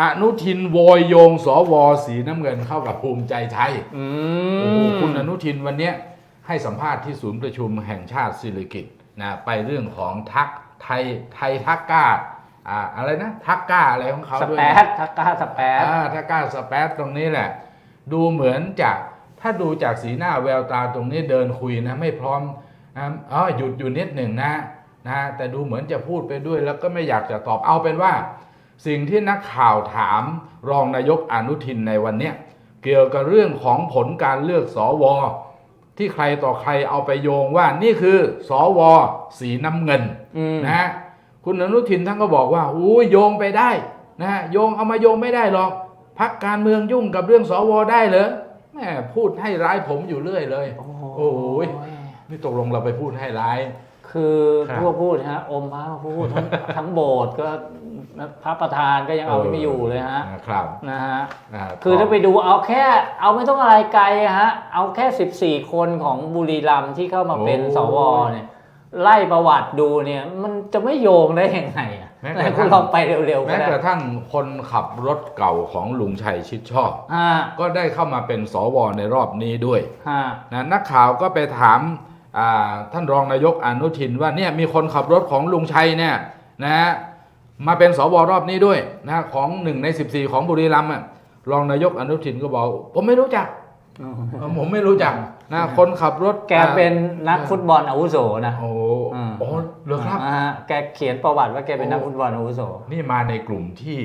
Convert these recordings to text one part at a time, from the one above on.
อนุทินโวยโยงสวสีน้ำเงินเข้ากับภูมิใจไทยอืโอ้โหมคุณอนุทินวันเนี้ยให้สัมภาษณ์ที่ศูนย์ประชุมแห่งชาติสิริกิตนะไปเรื่องของทักไทยไทยทักก้าอ่าอะไรนะทักก้าอะไรของเขาสด้วยแปนะ ดทักก้าสแปด อ่าทักก้าสเปซตรงนี้แหละ ดูเหมือนจะถ้าดูจากสีหน้าแววตาตรงนี้เดินคุยนะ ไม่พร้อมอ่าอ๋อหยุดอยู่นิดหนึ่งนะนะแต่ดูเหมือนจะพูดไปด้วยแล้วก็ไม่อยากจะตอบเอาเป็นว่า สิ่งที่นักข่าวถามรองนายกอนุทินในวันเนี้ยเกี่ยวกับเรื่องของผลการเลือกสวที่ใครต่อใครเอาไปโยงว่านี่คือสวสีน้ำเงินอืมนะฮะคุณอนุทินท่านก็บอกว่าอู้ยโยงไปได้นะฮะโยงเอามาโยงไม่ได้หรอกพักการเมืองยุ่งกับเรื่องสวได้เหรอแหมพูดให้ร้ายผมอยู่เรื่อยเลย โอ้ยนี่ตกลงเราไปพูดให้ร้าย คือครับพวกพูดฮะอมพระมาพูดทั้งทั้งโบสถ์ก็ พระประธานก็ยังเอาไม่อยู่เลยฮะนะครับนะฮะอ่าคือถ้าไปดูเอาแค่เอาไม่ต้องอะไรไกลอะฮะเอาแค่ 14 คนของบุรีรัมย์ที่เข้ามาเป็นสวเนี่ยไล่ประวัติดูเนี่ย มันจะไม่โยงได้ยังไงอะแม้ไหกนระคุณทั่งลองไปเร็วๆก็แม้ได้กระทั่งคนขับรถเก่าของลุงชัยชิดชอบฮะก็ได้เข้ามาเป็นสวในรอบนี้ด้วยฮะนะนักข่าวก็ไปถามอ่าท่านรองนายกอนุทินว่าเนี่ยมีคนขับรถของลุงชัยเนี่ยนะฮะ มาเป็นสวรอบนี้ด้วยนะของหนึ่งใน 14 ของบุรีรัมย์อะรองนายกอนุทินก็บอก ผมไม่รู้จักเออผมไม่รู้จักนะคนขับรถแกเป็นนักฟุตบอลอาวุโสนะโอ้อืมโอ้เหรอครับอ่าฮะแกเขียนประวัติว่าแกเป็นนักฟุตบอลอาวุโสนี่มาในกลุ่มที่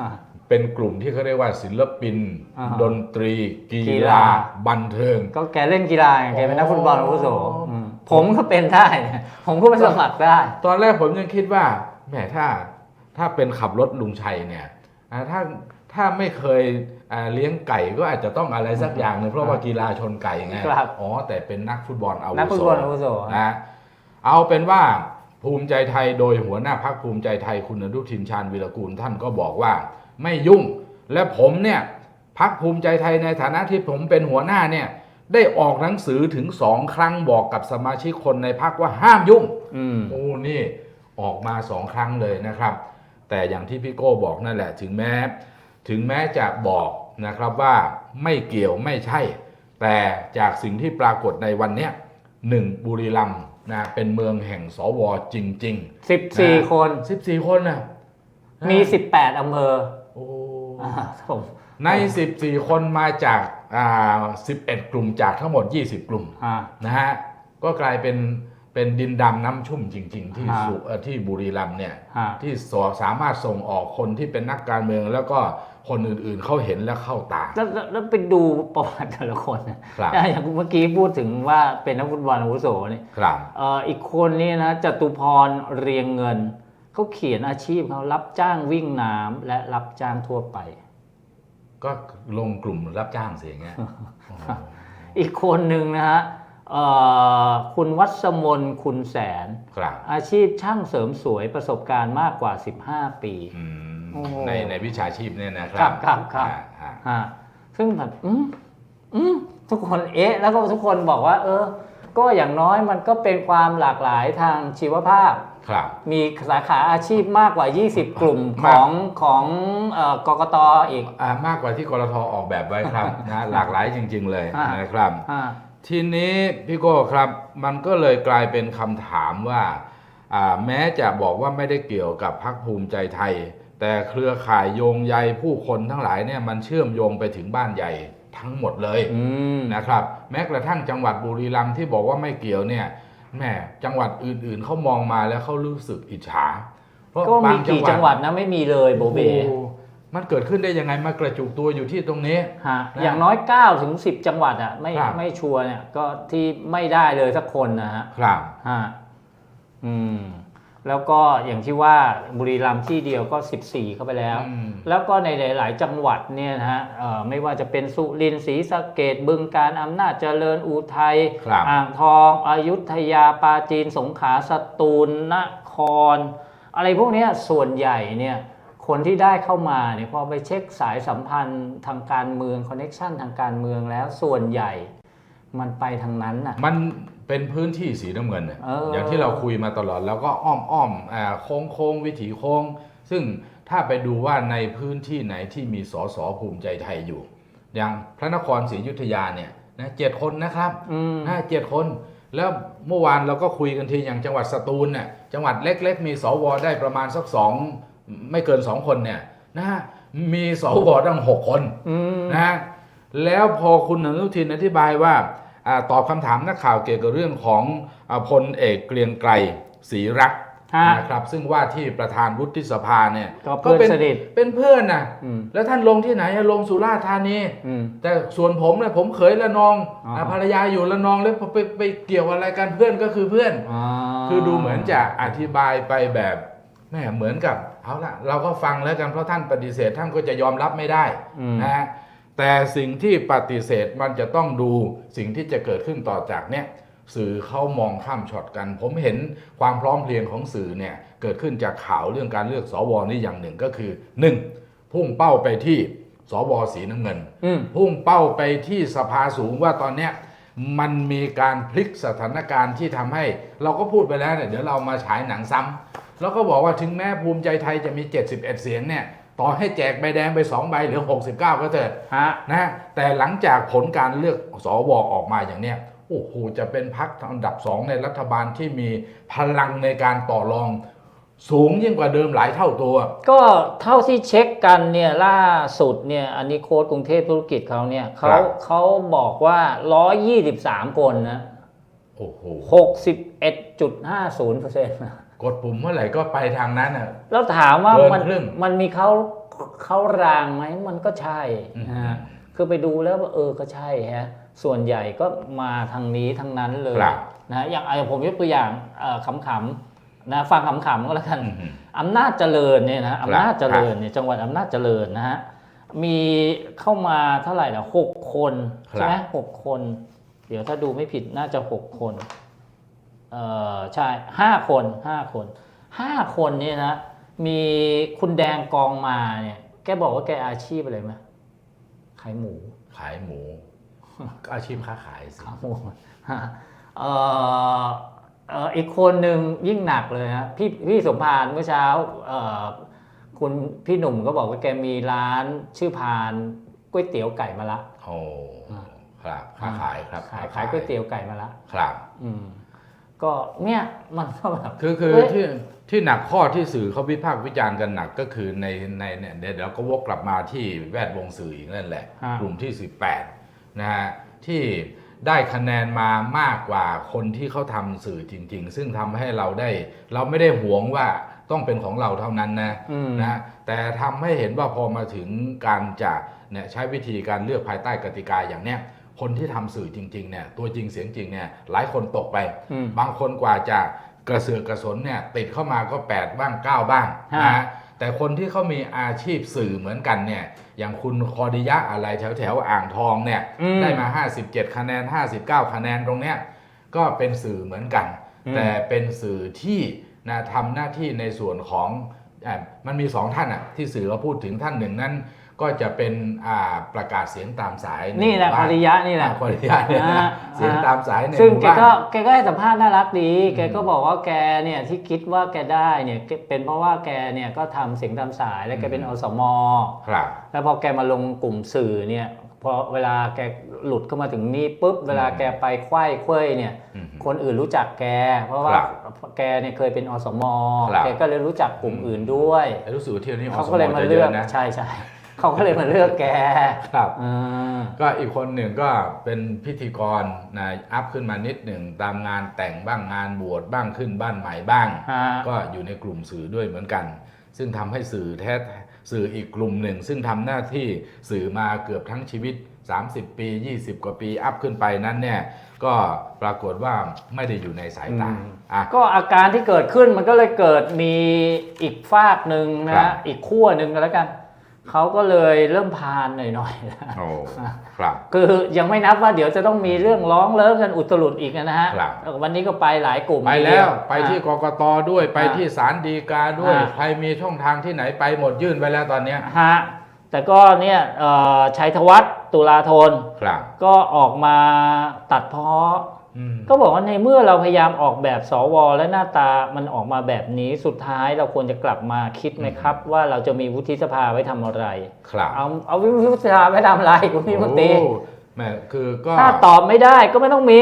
ฮะ16 เป็นกลุ่มที่เขาเรียกว่าศิลปินอ่าฮะดนตรี กีกีฬาฬาบันเทิง ก็แกเล่นกีฬาไงแกเป็นนักฟุตบอลอาวุโสอ๋ออืมผมก็เป็นได้นะผมก็ไปสมัครได้ ตอนแรกผมยังคิดว่า แหมถ้าถ้าเป็นขับรถลุงชัยเนี่ยอ่าถ้าถ้าไม่เคยอ่าเลี้ยงไก่ก็อาจจะต้องอะไรสักอย่างหนึงเพราะว่ากีฬาชนไก่ไงครับ อ๋อแต่เป็นนักฟุตบอลอาวุนักฟุตโสบอลอาวุโสนะ เอาเป็นว่าภูมิใจไทยโดยหัวหน้าพักภูมิใจไทยคุณอนุทินชาญวีรกูลท่านก็บอกว่าไม่ยุ่ง และผมเนี่ยพักภูมิใจไทยในฐานะที่ผมเป็นหัวหน้าเนี่ยได้ออกหนังสือถึงสองครั้งบอกกับสมาชิกคนในพักว่าห้ามยุ่ง อืม โอ้นี่ ออกมาสองครั้งเลยนะครับ แต่อย่างที่พี่โก้บอกนั่นแหละถึงแม้ ถึงแม้จะบอกนะครับว่าไม่เกี่ยวไม่ใช่ แต่จากสิ่งที่ปรากฏในวันเนี้ยหนึ่งบุรีรัมย์นะเป็นเมืองแห่งสวจริงสิบสี่คนๆ14 คนนะมีสิบแปดอำเภอโอ้อ่าผมใน 14 คนมาจากอ่า11 กลุ่มจากทั้งหมด 20 กลุ่มอ่านะฮะก็กลายเป็น เป็นดินดำน้ำชุ่มจริง ๆ ที่ฮะสุเอ่อที่บุรีรัมย์เนี่ยฮะ ที่สสามารถส่งออกคนที่เป็นนักการเมือง แล้วก็คนอื่นๆเขาเห็นและเข้าตา แล้วแล้วแล้วไปดูประวัติแต่ละคนนะครับอะอย่างเมื่อกี้พูดถึงว่าเป็นนักฟุตบอลอาวุโสนี่ครับ เอ่ออีกคนนี่นะจตุพรเรียงเงิน เขาเขียนอาชีพเขารับจ้างวิ่งน้ำและรับจ้างทั่วไป ก็ลงกลุ่มรับจ้างเสียงเงี้ย อีกคนหนึ่งนะฮะเอ่อ คุณวัชมนคุณแสน ครับอาชีพช่างเสริมสวยประสบการณ์มากกว่า 15 ปี อืมโอ้โห ในในวิชาชีพเนี่ยนะคครัรับบครับครับอ่าอ่า ฮะซึ่งแบบอืมอืมทุกคนเอ๊ะ แล้วก็ทุกคนบอกว่า เออ ก็อย่างน้อยมันก็เป็นความหลากหลายทางชีวภาพ ครับ มีสาขาอาชีพมากกว่า 20 กลุ่มขมาก องของเอ่อกกตอีก อ่ามากกว่าที่กรทออกแบบไว้ครับ นะหลากหลายจริง ๆ เลยอ่าน นะครับ อ่า ทีนี้พี่โก้ครับมันก็เลยกลายเป็นคำถามว่าอ่าแม้จะบอกว่าไม่ได้เกี่ยวกับพักภูมิใจไทย แต่เครือข่ายโยงใยผู้คนทั้งหลายเนี่ยมันเชื่อมโยงไปถึงบ้านใหญ่ทั้งหมดเลยอืมนะครับ แม้กระทั่งจังหวัดบุรีรัมย์ที่บอกว่าไม่เกี่ยวเนี่ยแหม่จังหวัดอื่นๆเขามองมาแล้วเขารู้สึกอิจฉา เพราะก็บามีงกี่จังหวัดนะไม่มีเลยโบเบโอ้โห มันเกิดขึ้นได้ยังไงมากระจุกตัวอยู่ที่ตรงนี้ฮะนะอย่างน้อย9ถึง10 จังหวัดอะไม่ครับ ไม่ชัวร์เนี่ยก็ที่ไม่ได้เลยสักคนนะฮะครับฮะอืมแล้วก็อย่างที่ว่าบุรีรัมย์ที่เดียวก็ 14 เข้าไปแล้ว อืม แล้วก็ในหลาย ๆ จังหวัดเนี่ยนะฮะเอ่อไม่ว่าจะเป็นสุรินทร์ศรีสะเกดบึงการอำนาจเจริญอุทัย ครับ อ่างทอง อยุธยาปราจีน สงขลาสตูลนคร อะไรพวกเนี้ยส่วนใหญ่เนี่ย คนที่ได้เข้ามาเนี่ยพอไปเช็คสายสัมพันธ์ทางการเมืองคอนเน็ชันทางการเมืองแล้วส่วนใหญ่มันไปทางนั้นน่ะ มันเป็นพื้นที่สีน้ำเงินเนี่ยเออออ ย่างที่เราคุยมาตลอดแล้วก็อ้อมอ้อมอ่าโค้งโค้งวิถีโค้ง ซึ่งถ้าไปดูว่าในพื้นที่ไหนที่มีสสภูมิใจไทยอยู่ อย่างพระนครศรีอยุธยาเนี่ยนะเจ็ดคนนะครับอืม นะเจ็ดคน แล้วเมื่อวานเราก็คุยกันทีอย่างจังหวัดสตูลเนี่ยจังหวัดเล็ก ๆ มีสวได้ประมาณสักสอง ไม่เกินสองคนเนี่ยนะฮะมีสวตั้งหกคนอืมนะฮะแล้วพอคุณอนุทินอธิบายว่าอาตอบคำถามนักข่าวเกี่ยวกับเรื่องของอาพลเอกเกรียงไกรศรีรักษ์ฮะนะครับซึ่งว่าที่ประธานวุฒิสภาเนี่ยก็เพื่อนเป็นสนิทเป็นเพื่อนนะอืมแล้วท่านลงที่ไหนอะลงสุราษฎร์ธานีอืมแต่ส่วนผมเนี่ยผมเขยละนองอ๋ออะภรรยาอยู่ละนองแล้วไปไปไปเกี่ยวอะไรกันเพื่อนก็คือเพื่อนอ่าคือดูเหมือนจะอธิบายไปแบบแม่เหมือนกับ เอาละเราก็ฟังแล้วกันเพราะท่านปฏิเสธท่านก็จะยอมรับไม่ได้อืมนะฮะแต่สิ่งที่ปฏิเสธมันจะต้องดูสิ่งที่จะเกิดขึ้นต่อจากเนี้ยสื่อเขามองข้ามช็อตกัน ผมเห็นความพร้อมเพรียงของสื่อเนี่ยเกิดขึ้นจากข่าวเรื่องการเลือกสวนี่อย่างหนึ่งก็คือหนึ่งพุ่งเป้าไปที่สวสีน้ำเงินอืมพุ่งเป้าไปที่สภาสูงว่าตอนเนี้ยมันมีการพลิกสถานการณ์ที่ทำให้ เราก็พูดไปแล้วเนี่ยเดี๋ยวเรามาฉายหนังซ้ำ แล้วก็บอกว่าถึงแม้ภูมิใจไทยจะมี 71 เสียงเนี่ยต่อให้แจกใบแดงไป 2 ใบเหลือ 69 ก็เถิดฮะนะแต่หลังจากผลการเลือกสวออกมาอย่างเนี้ยโอ้โหจะเป็นพักอันดับสองในรัฐบาลที่มีพลังในการต่อรอง สูงยิ่งกว่าเดิมหลายเท่าตัว ก็เท่าที่เช็คกันเนี่ยล่าสุดเนี่ยอันนี้โค้ดกรุงเทพธุรกิจเขาเนี่ยเขาครับ เขาบอกว่า 123 คนนะ โอ้โห 61.50เปอร์เซ็นต์ กดปุ่มเมื่อไหร่ก็ไปทางนั้นอะ แล้วถามว่าเกินมันครึ่งมันมีเขาเขารางไหมมันก็ใช่อืมนะฮะคือไปดูแล้วว่าเออก็ใช่ฮะส่วนใหญ่ก็มาทางนี้ทั้งนั้นเลยครับ นะอย่างอะผมยกตัวอย่างเอ่อขำๆนะฟังขำๆก็แล้วกันอื้อหืออำนาจเจริญเนี่ยนะครับอำนาจเจริญเนี่ยจังหวัดอำนาจเจริญนะฮะมีเข้ามาเท่าไหร่นะหกคนใช่ไหมหกคน เดี๋ยวถ้าดูไม่ผิดน่าจะหกคน เอ่อใช่ห้าคนห้าคนห้าคนเนี่ยนะมีคุณแดงกองมาเนี่ยแกบอกว่าแกอาชีพอะไรไหมขายหมู ขายหมูก็อาชีพค้าขายสิขาหมูฮะเอ่อเอ่ออีกคนหนึ่งยิ่งหนักเลยฮะพี่พี่สมพานเมื่อเช้าเอ่อคุณพี่หนุ่มก็บอกว่าแกมีร้านชื่อพานก๋วยเตี๋ยวไก่มะละโอ้ครับค้าขายครับ ขายขายก๋วยเตี๋ยวไก่มะละครับ อืม ก็เนี่ยมันก็แบบคือคือเฮ้ยที่ที่หนักข้อที่สื่อเขาวิพากษ์วิจารณ์กันหนักก็คือในในเนี่ยเดี๋ยวเราก็วกกลับมาที่แวดวงสื่ออีกนั่นแหละฮะกลุ่มที่ 18นะฮะที่ได้คะแนนมามากกว่าคนที่เขาทำสื่อจริง ๆ ซึ่งทำให้เราได้ เราไม่ได้หวงว่าต้องเป็นของเราเท่านั้นนะอืมนะแต่ทำให้เห็นว่าพอมาถึงการจะเนี่ยใช้วิธีการเลือกภายใต้กติกาอย่างเนี้ย คนที่ทำสื่อจริงๆเนี่ยตัวจริงเสียงจริงเนี่ยหลายคนตกไปอืมบางคนกว่าจะกระเสือกกระสนเนี่ยติดเข้ามาก็ 8 บ้าง 9 บ้างฮะนะฮะแต่คนที่เขามีอาชีพสื่อเหมือนกันเนี่ยอย่างคุณคอดิยะอะไรแถวแถวๆอ่างทองเนี่ยอืมได้มา 57 คะแนน 59 คะแนนตรงเนี้ยก็เป็นสื่อเหมือนกันอืมแต่เป็นสื่อที่นะทำหน้าที่ในส่วนของอะมันมีสองท่านอะที่สื่อเขาพูดถึงท่านหนึ่งนั้น ก็จะเป็นอ่าประกาศเสียงตามสายนี่แหละมู่ภบ้าริยะนี่แหละอ่าภริยะเนี่ยนะอ่าเสียงตามสายในซึ่งหมู่แกบ้านก็แกก็ให้สัมภาษณ์น่ารักดี แกก็บอกว่าแกเนี่ยที่คิดว่าแกได้เนี่ยแกเป็นเพราะว่าแกเนี่ยก็ทำเสียงตามสายแล้วแกเป็นอือมสมครับ แล้วพอแกมาลงกลุ่มสื่อเนี่ยพอเวลาแกหลุดเข้ามาถึงนี่ปุ๊บเวลาแกไปไขว้เขว้เนี่ยอืมคนอื่นรู้จักแก เพราะว่าครับแกเนี่ยเคยเป็นอสมครับแกก็เลยรู้จักกลุ่มอื่นด้วยแต่รู้สึกว่าเที่ยวนี้อเขาสก็เลยมมาจะเยเลือกอะนะใช่ใช่ เขาก็เลยมาเลือกแกครับอ่าก็อีกคนหนึ่งก็เป็นพิธีกรนะอัพขึ้นมานิดหนึ่งตามงานแต่งบ้างงานบวชบ้างขึ้นบ้านใหม่บ้าง ฮะก็อยู่ในกลุ่มสื่อด้วยเหมือนกัน ซึ่งทำให้สื่อแท้สื่ออีกกลุ่มหนึ่ง ซึ่งทำหน้าที่สื่อมาเกือบทั้งชีวิต 30 ปี 20 กว่าปีอัพขึ้นไปนั้นเนี่ยก็ปรากฏว่าไม่ได้อยู่ในสายตาอืม อะ ก็อาการที่เกิดขึ้นมันก็เลยเกิดมีอีกฝากหนึ่งครันะบ อีกขั้วหนึ่งก็แล้วกัน เขาก็เลยเริ่มพานหน่อยๆนะโอ้ครับ คือยังไม่นับว่าเดี๋ยวจะต้องมีเรื่องร้องเลิกกันอุตรุดอีกนะฮะครับวันนี้ก็ไปหลายกลุ่มไปทีเดีแล้ยวไปที่อะกกตด้วยไปอ่าที่ศาลฎีกาด้วยอ่าใครมีช่องทางที่ไหนไปหมดยื่นไปแล้วตอนเนี้ยฮะแต่ก็เนี่ยเอ่อชัยธวัฒน์ตุลาธนครับก็ออกมาตัดเพ้อออืม ก็บอกว่าในเมื่อเราพยายามออกแบบสวและหน้าตามันออกมาแบบนี้สุดท้ายเราควรจะกลับมาคิดไหมครับ ว่าเราจะมีวุฒิสภาไว้ทำอะไรครับเอาเอาวุฒิสภาไว้ทำอะไรคุณพี่มนตรีโอ้แหม่คือก็ถ้าตอบไม่ได้ก็ไม่ต้องมี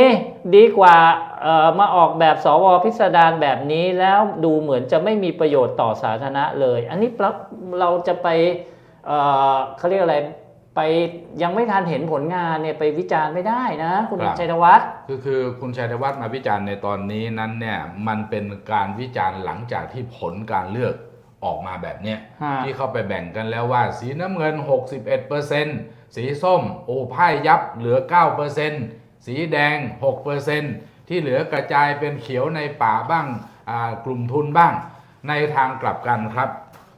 ดีกว่าเอ่อมาออกแบบสวพิสดารแบบนี้แล้วดูเหมือนจะไม่มีประโยชน์ต่อสาธารณะเลย อันนี้เราเราจะไปเอ่อเขาเรียกอะไร ไปยังไม่ทันเห็นผลงานเนี่ยไปวิจารณ์ไม่ได้นะ คุณครับ ชัยธวัฒน์คือคือคุณชัยธวัฒน์มาวิจารณ์ในตอนนี้นั้นเนี่ยมันเป็นการวิจารณ์หลังจากที่ผลการเลือกออกมาแบบเนี้ย ฮะ ที่เข้าไปแบ่งกันแล้วว่า สีน้ำเงิน 61%สีส้ม โอ้พ่ายยับเหลือ 9%สีแดง 6%ที่เหลือกระจายเป็นเขียวในป่าบ้างอ่ากลุ่มทุนบ้าง ในทางกลับกันครับ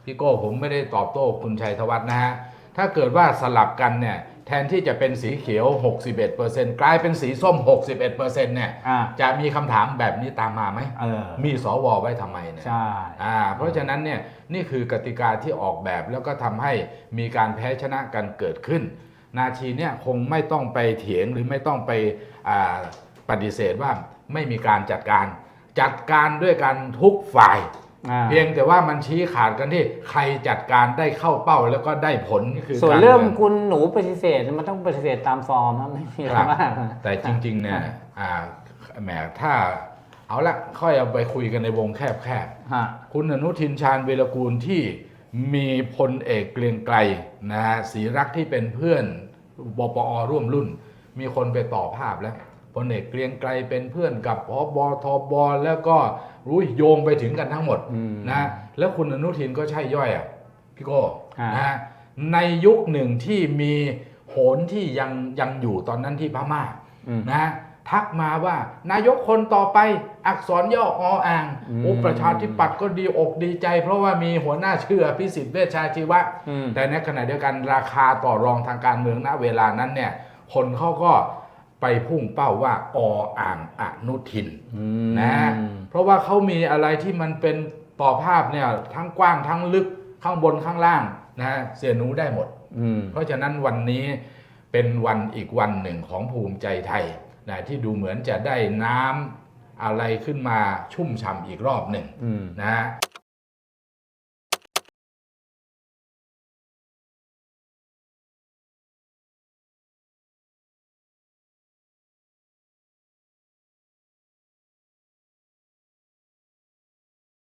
พี่โก้ผมไม่ได้ตอบโต้คุณชัยธวัฒน์นะฮะ ถ้าเกิดว่าสลับกันเนี่ยแทนที่จะเป็นสีเขียว 61%กลายเป็นสีส้ม 61%เนี่ยอ่าจะมีคำถามแบบนี้ตามมาไหม เออมีสวไว้ทำไมเนี่ย ใช่ อ่าเพราะฉะนั้นเนี่ยนี่คือกติกาที่ออกแบบแล้วก็ทำให้มีการแพ้ชนะกันเกิดขึ้น นาทีเนี่ยคงไม่ต้องไปเถียงหรือไม่ต้องไปอ่าปฏิเสธว่าไม่มีการจัดการ จัดการด้วยกันทุกฝ่าย อ่า เพียงแต่ว่ามันชี้ขาดกันที่ใครจัดการได้เข้าเป้าแล้วก็ได้ผลนี่คือส่วนการเรื่องมืคุณหนูปฏิเสธมันต้องปฏิเสธตามฟอร์มนะไม่มีอะไรครับมากนะแต่จริงๆเนี่ยอ่าแหมถ้าเอาละค่อยเอาไปคุยกันในวงแคบฮะ ๆคุณอนุทินชาญเวรกูลที่มีพลเอกเกรียงไกรนะฮะศรีรักที่เป็นเพื่อนบปอร่วมรุ่น มีคนไปต่อภาพแล้วพลเอกเกรียงไกรเป็นเพื่อนกับพบทบแล้วก็ รู้โยงไปถึงกันทั้งหมดอืมนะแล้วคุณอนุทินก็ใช่ย่อยอะพี่โก้ฮะนะฮะในยุคหนึ่งที่มีโหนที่ยังยังอยู่ตอนนั้นที่พม่าอืมนะฮะทักมาว่านายกคนต่อไปอักษรย่อออ่างอืมโอ้ประชาธิปัตย์ก็ดีอกดีใจ เพราะว่ามีหัวหน้าชื่ออภิสิทธิ์เวชชาชีวะอืมแต่ในขณะเดียวกันราคาต่อรองทางการเมืองณเวลานั้นเนี่ย คนเขาก็ไปพุ่งเป้าว่าออ่างอนุทินอืมนะฮะ เพราะว่าเขามีอะไรที่มันเป็นต่อภาพเนี่ยทั้งกว้างทั้งลึกข้างบนข้างล่างนะฮะเสียหนูได้หมด อืม เพราะฉะนั้นวันนี้เป็นวันอีกวันหนึ่งของภูมิใจไทยนะที่ดูเหมือนจะได้น้ำอะไรขึ้นมาชุ่มฉ่ำอีกรอบหนึ่งอืม นะฮะ